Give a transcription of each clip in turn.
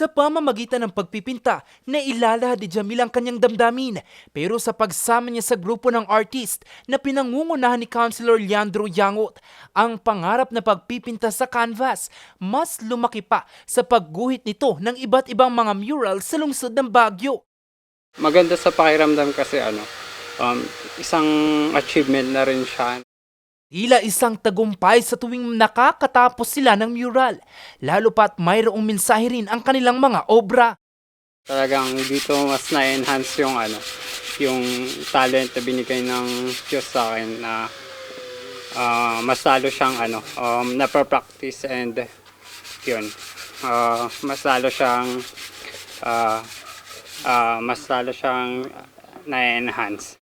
sa pamamagitan ng pagpipinta na ilalahad ni Jamil ang kanyang damdamin. Pero sa pagsama niya sa grupo ng artist na pinangungunahan ni Councilor Leandro Yangot, ang pangarap na pagpipinta sa canvas mas lumaki pa sa pagguhit nito ng iba't ibang mga mural sa lungsod ng Baguio. Maganda sa pakiramdam kasi ano, um, isang achievement na rin siya. Tila isang tagumpay sa tuwing nakakatapos sila ng mural, lalo pat mayroong mensahe rin ang kanilang mga obra. Talagang dito mas na-enhance yung ano, yung talent na binigay ng Diyos sa akin na ah, mas lalo siyang ano, um, napapractice and yun, ah, mas lalo siyang ah, ah, mas lalo siyang na-enhance.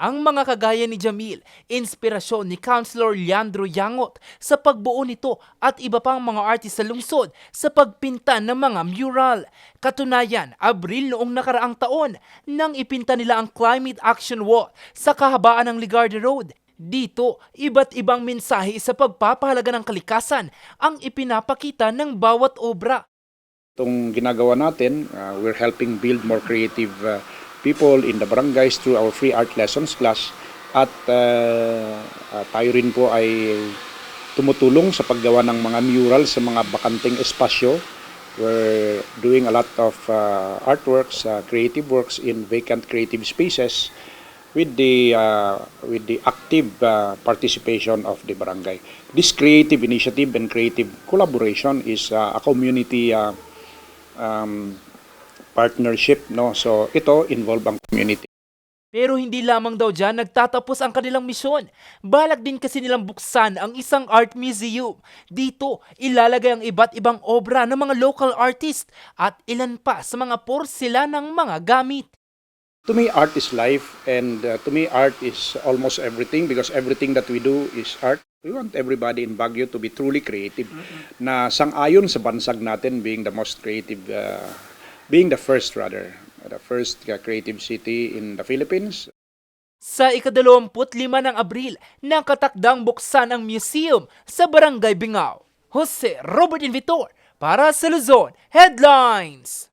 Ang mga kagaya ni Jamil, inspirasyon ni Councilor Leandro Yangot sa pagbuo nito at iba pang mga artist sa lungsod sa pagpinta ng mga mural. Katunayan, Abril noong nakaraang taon nang ipinta nila ang Climate Action Wall sa kahabaan ng Ligarda Road. Dito, iba't ibang mensahe sa pagpapahalaga ng kalikasan ang ipinapakita ng bawat obra. Itong ginagawa natin, uh, we're helping build more creative uh, people in the barangays through our free art lessons class. At uh, uh, tayo rin po ay tumutulong sa paggawa ng mga mural sa mga bakanting espasyo. We're doing a lot of uh, artworks, uh, creative works in vacant creative spaces with the uh, with the active uh, participation of the barangay. This creative initiative and creative collaboration is uh, a community uh, um, partnership no so ito involve ang community Pero hindi lamang daw dyan nagtatapos ang kanilang misyon. Balak din kasi nilang buksan ang isang art museum. Dito, ilalagay ang iba't ibang obra ng mga local artist at ilan pa sa mga porselanang mga gamit. to me art is life and uh, to me art is almost everything because everything that we do is art we want everybody in Baguio to be truly creative na sang-ayon sa bansag natin being the most creative uh, being the first rather the first creative city in the Philippines Sa ikadalawamput lima ng Abril, nakatakdang buksan ang museum sa Barangay Bingaw. Jose Robert Invitor para sa Luzon Headlines!